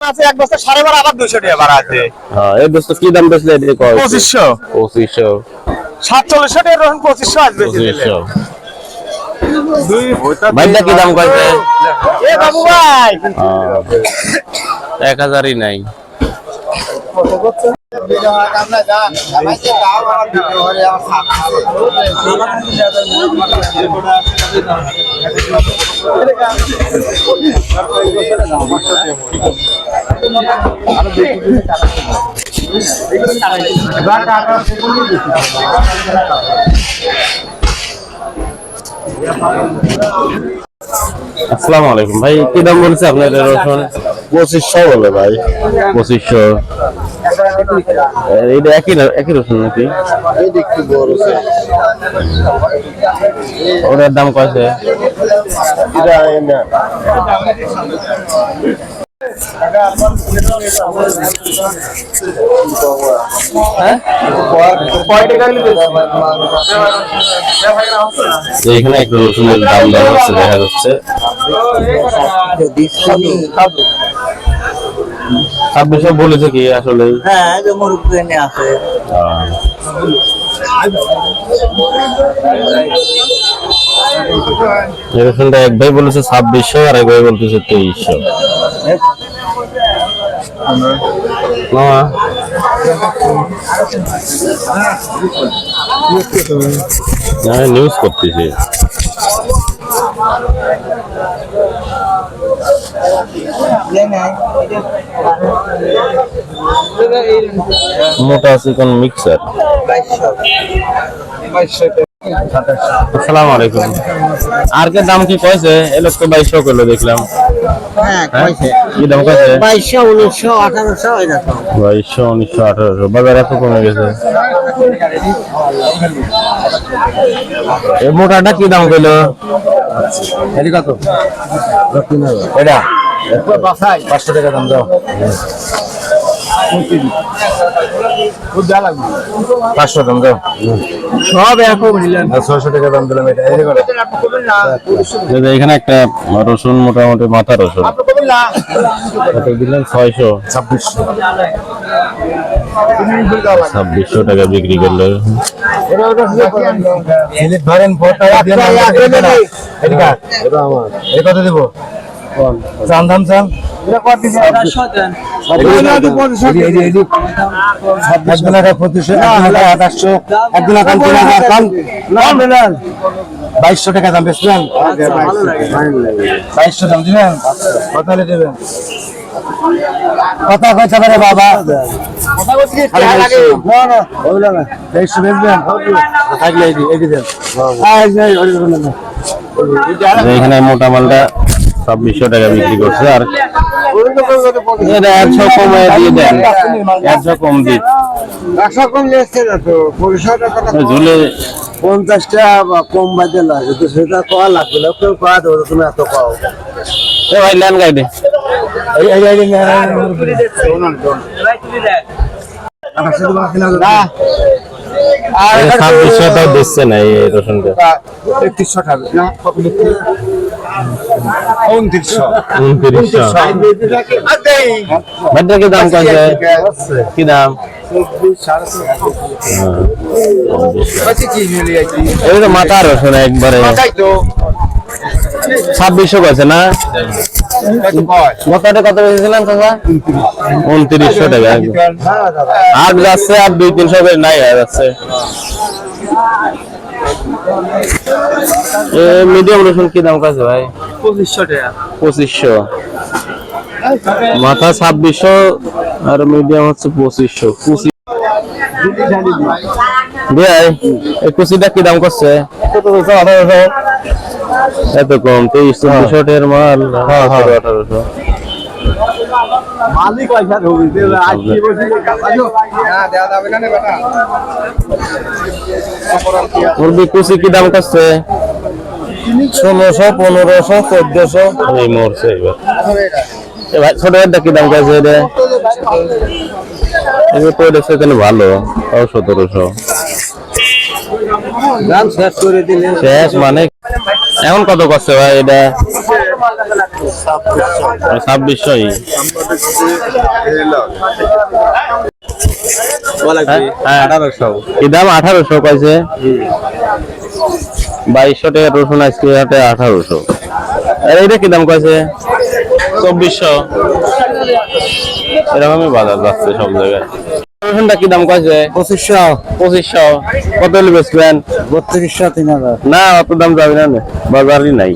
আছে এক বস্তা সাড়ে বারো আবার দুশো টাকা ভাড়া আছে। হ্যাঁ এই কি দাম বেচলে পঁচিশশো। পঁচিশশো। সাতচল্লিশশো টাকা রকম পঁচিশশো আসবে পঁচিশশো। ভাইটা কি দাম কয়েছে এ বাবু ভাই। এক হাজারই নাই। আসসালামু আলাইকুম। ভাই কি দাম বলছে আপনার রসুন? পঁচিশশো বলে ভাই। পঁচিশশো। এটা একই না- একই রসুন নাকি? ওটার দাম কয়েছে তো এখানে একটু রসুনের দাম দেওয়া হচ্ছে দেখা যাচ্ছে। ছাব্বিশশো বলেছে কি আসলে? হ্যাঁ যে মুরব্বী আছে। এক ভাই বলেছে ছাব্বিশশো আর এক ভাই বলতেছে তেইশশো নিউজ করতেছি। মোটা আছে কোন মিক্সার। আসসালামু আলাইকুম। আর কে দাম কি কইছে? এ লোক তো বাইশশো করল দেখলাম। হ্যাঁ হ্যাঁ? কি দাম কইছে? বাজার এত কমে গেছে। এই মোটাটা কি দাম কইলো? কত? এটা? পাঁচশো টাকা দাম দাও পাঁচশো দাম দাও সব ছয়শো টাকা দাম দিলাম এটা। এখানে একটা রসুন মোটামুটি মাথা রসুন। দিলেন ছয়শো। ছাব্বিশশো। ছাব্বিশশো টাকা বিক্রি করল ধরেন কত দেবো? চান দাম চান? বাইশশো টাকা দাম বেচবেন? বাইশশো দাম দিবেন? কত হলে দেবেন? কথা কইতে পারে বাবা। কথা কইছে কি? হ্যাঁ লাগে। না তেইশশো বেচবেন থাকলে এই দি- এই দিবেন। যে এখানে মোটা মালটা ছাব্বিশশো টাকা বিক্রি করছে আর একশো কমে দিয়ে দেন। একশো কম দিন একশো কম লেগছে না তো? ঝুলে পঞ্চাশটা বা কম বাজে লাগে। তো সেটা কয়া লাগবে না। কেউ কয়া দেবো তুমি এত কও। এ ভাই ল্যান্ড গাইডে ছাব্বিশশো তো দিচ্ছে। না। এই রসুনটা। একত্রিশশো টাকা না? উনত্রিশশো উনত্রিশশো ভাইটা কি দাম কি দাম? এই তো মাথা রসুন একবারে। ছাব্বিশশো কয়েছে না? গতটা কত বেচেছিলেন চাচা? উনত্রিশশো টাকা। আর যাচ্ছে আর দুই তিনশো করে নাই আর যাচ্ছে। মিডিয়াম রসুন কি দাম কাছে ভাই? পঁচিশশো টাকা। পঁচিশশো। মাথা ছাব্বিশশো আর মিডিয়াম হচ্ছে পঁচিশশো। ভাই এই কুচিটা কি দাম করছে? এত কম তেইশ মাল। আঠারো আঠারোশো। মালিক পয়সা ধরবি আজ কি বলছিস মুরগি কুচি কি দাম করছে? ষোলোশো পনেরোশো চোদ্দশো। এই মরছে এবার। ভাই ছোট একটা কি দাম কাছে এটা এগুলো তো এটা ভালো। তাও সতেরোশো। শেষ মানে? এখন কত করছে ভাই এটা? ছাব্বিশশোই। হ্যাঁ কি দাম? আঠারোশো কয়েছে বাইশশো টাকা রসুন হাটে আঠারোশো। এইটা কি দাম কয়েছে চব্বিশশো। এরকমই বাজার যাচ্ছে সব জায়গায়। রসুনটা কি দাম কয়েছে পঁচিশশো। পঁচিশশো। কত বেচবেন? বত্রিশশো তিন হাজার। না অত দাম যাবে না। বাজারই নাই।